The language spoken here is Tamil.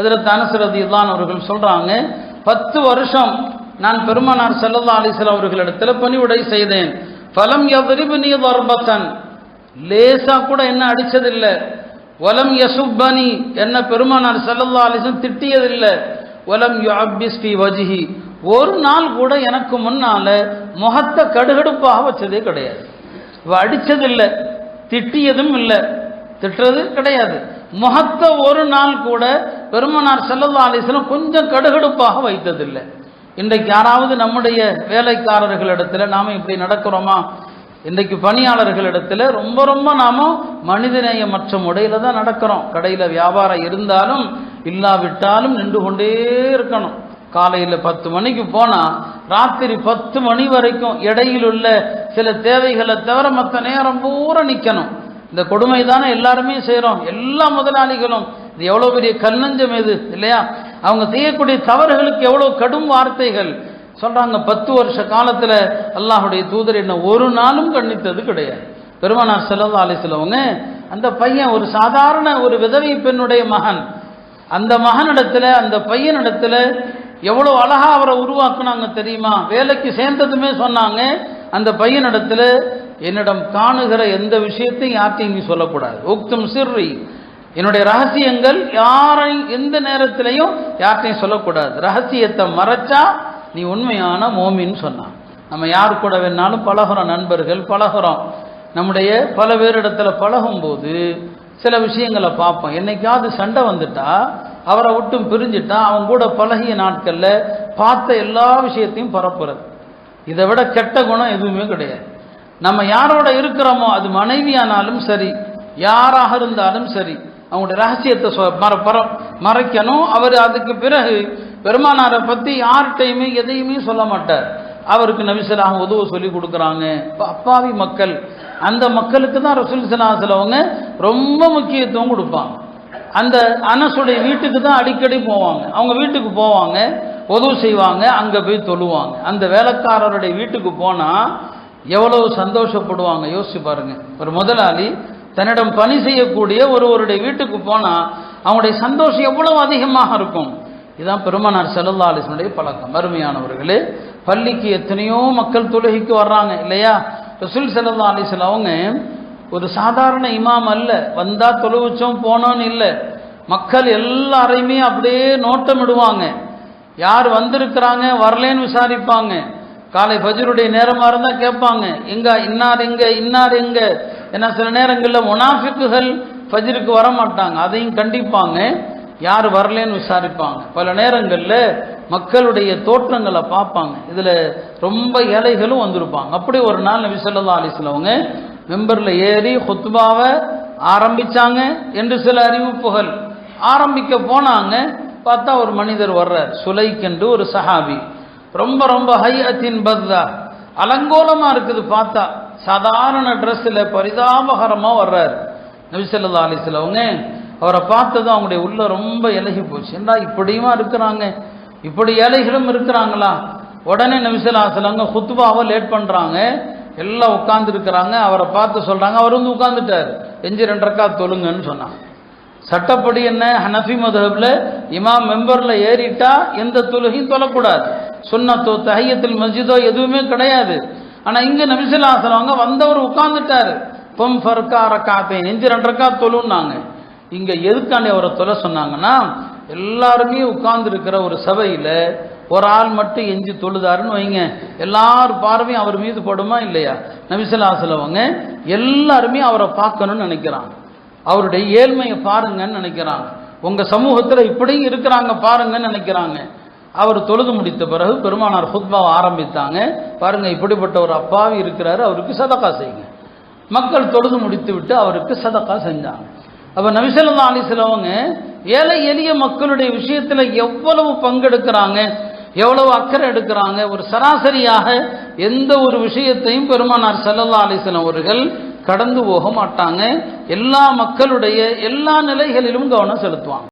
அதில் தனசரதி தான் அவர்கள் சொல்கிறாங்க பத்து வருஷம் நான் பெருமானார் செல்லல்லா அலிஸ்லாம் அவர்களிடத்துல பணிவுடை செய்தேன். பலம் எதிரிபு நீ வர்பத்தன் லேசாக கூட என்ன அடித்ததில்லை வலம் யசுப்பனி. என்ன பெருமானார் செல்லல்லா அலிசன் திட்டியதில்லை. வலம் யுஅப்பிஸ் ஃபி வஜிஹி. ஒரு நாள் கூட எனக்கு முன்னால் முகத்தை கடுகடுப்பாக வச்சதே கிடையாது. இவ அடிச்சதில்லை திட்டியதும் இல்லை. திட்டுறது கிடையாது. முகத்தை ஒரு நாள் கூட பெருமனார் செல்லல்லா அலிஸ்லாம் கொஞ்சம் கடுகடுப்பாக வைத்ததில்லை. இன்றைக்கு யாராவது நம்முடைய வேலைக்காரர்களிடத்தில் நாம் இப்படி நடக்கிறோமா? இன்றைக்கு பணியாளர்களிடத்தில் ரொம்ப ரொம்ப நாம மனிதநேயமற்ற முறையில தான் நடக்கிறோம். கடையில் வியாபாரம் இருந்தாலும் இல்லாவிட்டாலும் நின்று கொண்டே இருக்கணும். காலையில் பத்து மணிக்கு போனால் ராத்திரி பத்து மணி வரைக்கும் இடையில் உள்ள சில தேவைகளை தவிர மற்ற நேரம் பூரா நிற்கணும் இந்த கொடுமை தானே எல்லாருமே செய்கிறோம் எல்லா முதலாளிகளும். இது எவ்வளோ பெரிய கல்லஞ்சம் இது இல்லையா? அவங்க செய்யக்கூடிய தவறுகளுக்கு எவ்வளோ கடும் வார்த்தைகள். சொல்கிறாங்க பத்து வருஷ காலத்தில் அல்லாஹுடைய தூதர் என்ன ஒரு நாளும் கண்ணித்தது கிடையாது. பெருமானார் செல்லல்லா அலிஸ்லவங்க அந்த பையன் ஒரு சாதாரண ஒரு விதவை பெண்ணுடைய மகன். அந்த மகனிடத்தில் அந்த பையனிடத்தில் எவ்வளோ அழகாக அவரை உருவாக்குனாங்க தெரியுமா? வேலைக்கு சேர்ந்ததுமே சொன்னாங்க. அந்த பையனிடத்தில் என்னிடம் காணுகிற எந்த விஷயத்தையும் யார்ட்டையும் நீ சொல்லக்கூடாது. உக்தும் சிர்ரி. என்னுடைய ரகசியங்கள் யாரை எந்த நேரத்திலையும் யார்ட்டையும் சொல்லக்கூடாது. ரகசியத்தை மறைச்சா நீ உண்மையான மோமின்னு சொன்னான். நம்ம யார் கூட வேணாலும் பழகுறோம் நண்பர்கள் பழகுறோம். நம்முடைய பல பேரிடத்துல பழகும்போது சில விஷயங்களை பார்ப்போம். என்னைக்காவது சண்டை வந்துட்டா அவரை விட்டும் பிரிஞ்சுட்டா அவங்க கூட பழகிய நாட்களில் பார்த்த எல்லா விஷயத்தையும் பரப்புறது. இதை விட கெட்ட குணம் எதுவுமே கிடையாது. நம்ம யாரோட இருக்கிறோமோ அது மனைவியானாலும் சரி யாராக இருந்தாலும் சரி அவங்களுடைய ரகசியத்தை சொ- மற மறைக்கணும். அவர் அதுக்கு பிறகு பெருமானாரை பற்றி யார்கிட்டையுமே எதையுமே சொல்ல மாட்டார். அவருக்கு நபிசலாக உதவு சொல்லி கொடுக்குறாங்க. இப்போ அப்பாவி மக்கள் அந்த மக்களுக்கு தான் ரசூல் சலாசலவங்க ரொம்ப முக்கியத்துவம் கொடுப்பாங்க. அந்த அனசுடைய வீட்டுக்கு தான் அடிக்கடி போவாங்க. அவங்க வீட்டுக்கு போவாங்க உதவு செய்வாங்க அங்கே போய் தொழுவாங்க. அந்த வேலைக்காரருடைய வீட்டுக்கு போனால் எவ்வளவு சந்தோஷப்படுவாங்க? யோசிச்சு பாருங்க. ஒரு முதலாளி தன்னிடம் பணி செய்யக்கூடிய ஒருவருடைய வீட்டுக்கு போனால் அவங்களுடைய சந்தோஷம் எவ்வளவு அதிகமாக இருக்கும்? இதுதான் பெருமனார் செல்லல்லா பழக்கம். அருமையானவர்களே பள்ளிக்கு எத்தனையோ மக்கள் தொழுகைக்கு வர்றாங்க இல்லையா? ரசூல் செல்லல்லா அலிஸ்ல அவங்க ஒரு சாதாரண இமாம் அல்ல. வந்தா தொழுவிச்சோம் போனோன்னு இல்லை. மக்கள் எல்லாரையுமே அப்படியே நோட்டமிடுவாங்க. யார் வந்திருக்கிறாங்க வரலேன்னு விசாரிப்பாங்க. காலை ஃபஜ்ருடைய நேரமா இருந்தால் கேட்பாங்க. எங்கே இன்னார் எங்கே இன்னார் எங்கே? ஏன்னா சில நேரங்களில் முனாஃபிக்குகள் ஃபஜ்ருக்கு வர மாட்டாங்க அதையும் கண்டிப்பாங்க. யார் வரலேன்னு விசாரிப்பாங்க. பல நேரங்களில் மக்களுடைய தோற்றங்களை பார்ப்பாங்க. இதில் ரொம்ப ஏழைகளும் வந்திருப்பாங்க. அப்படி ஒரு நாள் நபி ஸல்லல்லாஹு அலைஹி மெம்பரில் ஏறி ஹொத்துபாவை ஆரம்பிச்சாங்க என்று சில அறிவிப்புகள். ஆரம்பிக்க போனாங்க. பார்த்தா ஒரு மனிதர் வர்றார். சுலைக்கென்று ஒரு சஹாபி. ரொம்ப ரொம்ப ஹை அத்தின் பத்தா. அலங்கோலமாக இருக்குது பார்த்தா. சாதாரண ட்ரெஸ்ஸில் பரிதாபகரமாக வர்றாரு. நபிசல்லா அலிஸ்ல அவரை பார்த்ததும் அவங்களுடைய உள்ள ரொம்ப இலகி போச்சு. ஏண்டா இப்படியுமா இருக்கிறாங்க? இப்படி ஏழைகளும் இருக்கிறாங்களா? உடனே நபிசல்லாசலங்க ஹுத்துபாவை லேட் பண்ணுறாங்க எல்லாம் உட்காந்துருக்கிறாங்க அவரை பார்த்து சொல்கிறாங்க அவர் வந்து உட்காந்துட்டார் எஞ்சி ரெண்டரைக்கா தொழுங்கன்னு சொன்னாங்க. சட்டப்படி என்ன? ஹனஃபி மதுஹப்ல இமாம் மெம்பரில் ஏறிட்டா எந்த தொழுகையும் தொழக்கூடாது. சுண்ணத்தோ தஹையத்தில் மஸ்ஜிதோ எதுவுமே கிடையாது. ஆனா இங்க நபிசுல்லாசலவங்க வந்தவர் உட்கார்ந்துட்டாரு. பொம் ஃபர்கா ரக்காத்தே நெஞ்சு ரெண்டு ரக்கா தொழுன்னாங்க. இங்கே எதுக்காண்டி அவரை தொலை சொன்னாங்கன்னா எல்லாருமே உட்கார்ந்துருக்கிற ஒரு சபையில் ஒரு ஆள் மட்டும் எஞ்சி தொழுதாருன்னு வைங்க. எல்லார் பார்வையும் அவர் மீது படுமா இல்லையா? நபிசுல்லாசலவங்க எல்லாருமே அவரை பார்க்கணும்னு நினைக்கிறாங்க. அவருடைய ஏழ்மையை பாருங்கன்னு நினைக்கிறாங்க. உங்கள் சமூகத்தில் இப்படியும் இருக்கிறாங்க பாருங்கன்னு நினைக்கிறாங்க. அவர் தொழுது முடித்த பிறகு பெருமானார் ஹுத்பாவை ஆரம்பித்தாங்க. பாருங்க இப்படிப்பட்ட ஒரு அப்பாவி இருக்கிறாரு அவருக்கு சதக்கா செய்யுங்க. மக்கள் தொழுது முடித்து விட்டு அவருக்கு சதக்கா செஞ்சாங்க. அப்ப நபிசல்லா அலிஸ்லவங்க ஏழை எளிய மக்களுடைய விஷயத்தில் எவ்வளவு பங்கெடுக்கிறாங்க எவ்வளவு அக்கறை எடுக்கிறாங்க ஒரு சராசரியாக எந்த ஒரு விஷயத்தையும் பெருமானார் செல்லல்லா அலைஹி அவர்கள் கடந்து போக மாட்டாங்க. எல்லா மக்களுடைய எல்லா நிலைகளிலும் கவனம் செலுத்துவாங்க.